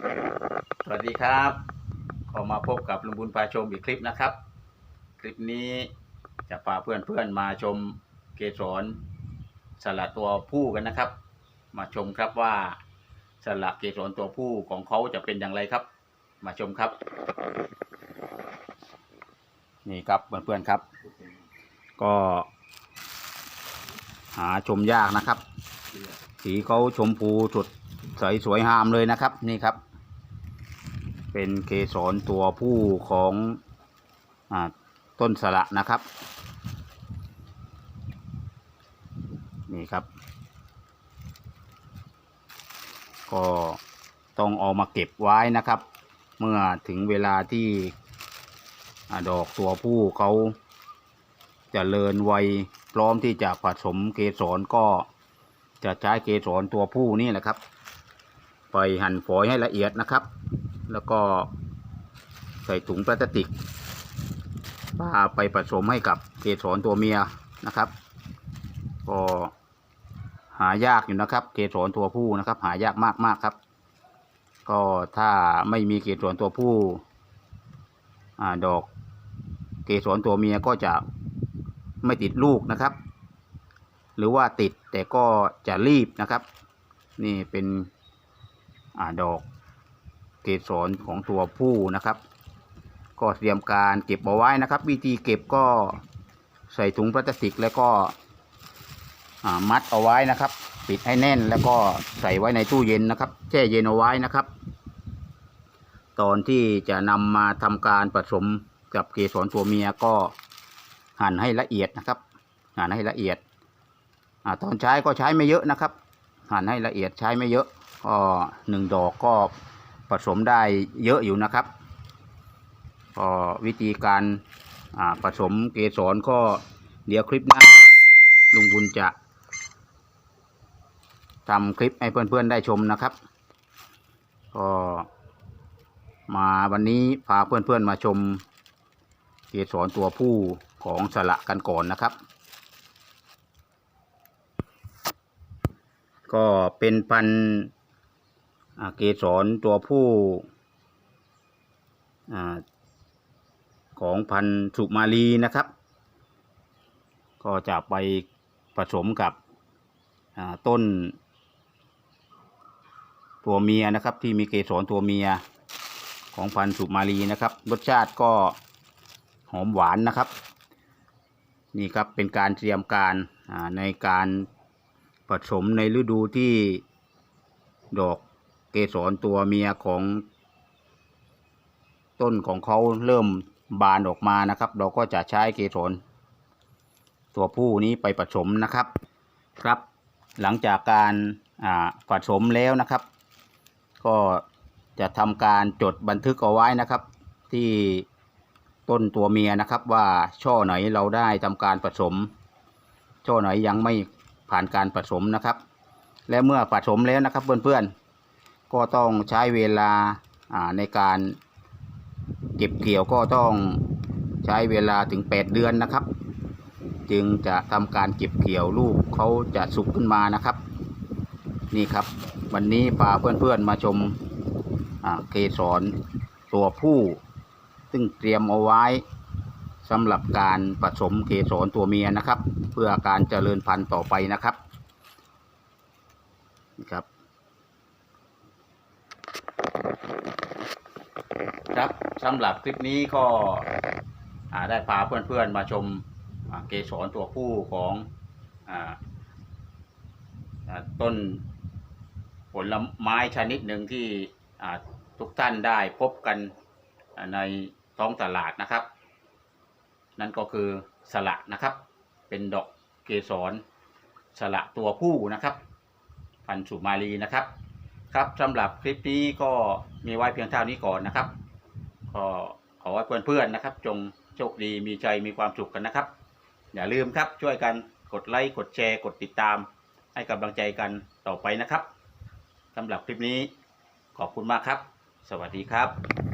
สวัสดีครับขอมาพบกับลุงบุญพาชมอีกคลิปนะครับ คลิปนี้จะพาเพื่อนๆมาชมเกสรสลัดตัวผู้กันนะครับ มาชมครับว่าสลัดเกสรตัวผู้ของเขาจะเป็นอย่างไรครับ มาชมครับ นี่ครับเพื่อนๆครับ ก็หาชมยากนะครับ สีเขาชมพูสดใสสวยงามเลยนะครับ นี่ครับ เป็นเกสรตัวผู้ของอต้นสละนะครับ นี่ครับ ก็ต้องเอามาเก็บไว้นะครับ เมื่อถึงเวลาที่อดอกตัวผู้เขาจเจริญวัยพร้อมที่จะผสมเกสรก็จะใช้เกสรตัวผู้นี่แหละครับ ไปหั่นฝอยให้ละเอียดนะครับ แล้วก็ใส่ถุงพลาสติกพาไปผสมให้กับเกสรตัวเมียนะครับ ก็หายากอยู่นะครับ เกสรตัวผู้นะครับ หายากมากๆครับ ก็ถ้าไม่มีเกสรตัวผู้อาดอกเกสรตัวเมียก็จะไม่ติดลูกนะครับ หรือว่าติดแต่ก็จะรีบนะครับ นี่เป็นอดอก เกสรของตัวผู้นะครับ ก็เตรียมการเก็บเอาไว้นะครับ วิธีเก็บก็ใส่ถุงพลาสติกแล้วก็มัดเอาไว้นะครับ ปิดให้แน่นแล้วก็ใส่ไว้ในตู้เย็นนะครับ แช่เย็นเอาไว้นะครับ ตอนที่จะนำมาทำการผสมกับเกสรตัวเมียก็หั่นให้ละเอียดนะครับ หั่นให้ละเอียดอตอนใช้ก็ใช้ไม่เยอะนะครับ หั่นให้ละเอียดใช้ไม่เยอะก็หนึ่งดอกก็ ผสมได้เยอะอยู่นะครับก็วิธีการผสมเกสรก็เดี๋ยวคลิปหน้าลุงบุญจะทำคลิปให้เพื่อนๆได้ชมนะครับ ก็มาวันนี้พาเพื่อนๆมาชมเกสรตัวผู้ของสละกันก่อนนะครับ ก็เป็นพันธุ์ เกสรตัวผู้ของพันธุ์สุมาลีนะครับ ก็จะไปผสมกับต้น ตัวเมียนะครับที่มีเกสรตัวเมียของพันธุ์สุมาลีนะครับรสชาติก็หอมหวานนะครับ นี่ครับเป็นการเตรียมการในการผสมในฤดูที่ดอก เกสรตัวเมียของ ต้นของเขาเริ่มบานออกมานะครับ เราก็จะใช้เกสรตัวผู้นี้ไปผสมนะครับครับ หลังจากการผสมแล้วนะครับ ก็จะทำการจดบันทึกเอาไว้นะครับ ที่ต้นตัวเมียนะครับว่าช่อไหนเราได้ทำการผสม ช่อไหนยังไม่ผ่านการผสมนะครับ และเมื่อผสมแล้วนะครับเพื่อนๆ ก็ต้องใช้เวลาในการเก็บเกี่ยวก็ต้องใช้เวลาถึง 8 เดือนนะครับ จึงจะทำการเก็บเกี่ยวลูกเขาจะสุกขึ้นมานะครับ นี่ครับ วันนี้พาเพื่อนๆมาชมเกสรตัวผู้ ซึ่งเตรียมเอาไว้สำหรับการผสมเกสรตัวเมียนะครับ เพื่อการเจริญพันธุ์ต่อไปนะครับนี่ครับ ครับ สำหรับคลิปนี้ก็ได้พาเพื่อนๆมาชมเกสรตัวผู้ของอต้นผลไม้ชนิดหนึ่งที่ทุกท่านได้พบกันในท้องตลาดนะครับ นั่นก็คือสละนะครับ เป็นดอกเกสรสละตัวผู้นะครับ พันธุ์สุมาลีนะครับ ครับสำหรับคลิปนี้ก็มีไว้เพียงเท่านี้ก่อนนะครับ ก็ขอให้เพื่อนๆนะครับ จงโชคดีมีใจมีความสุขกันนะครับ อย่าลืมครับช่วยกันกดไลค์กดแชร์ กดติดตาม ให้กำลังใจกันต่อไปนะครับสำหรับคลิปนี้ขอบคุณมากครับ สวัสดีครับ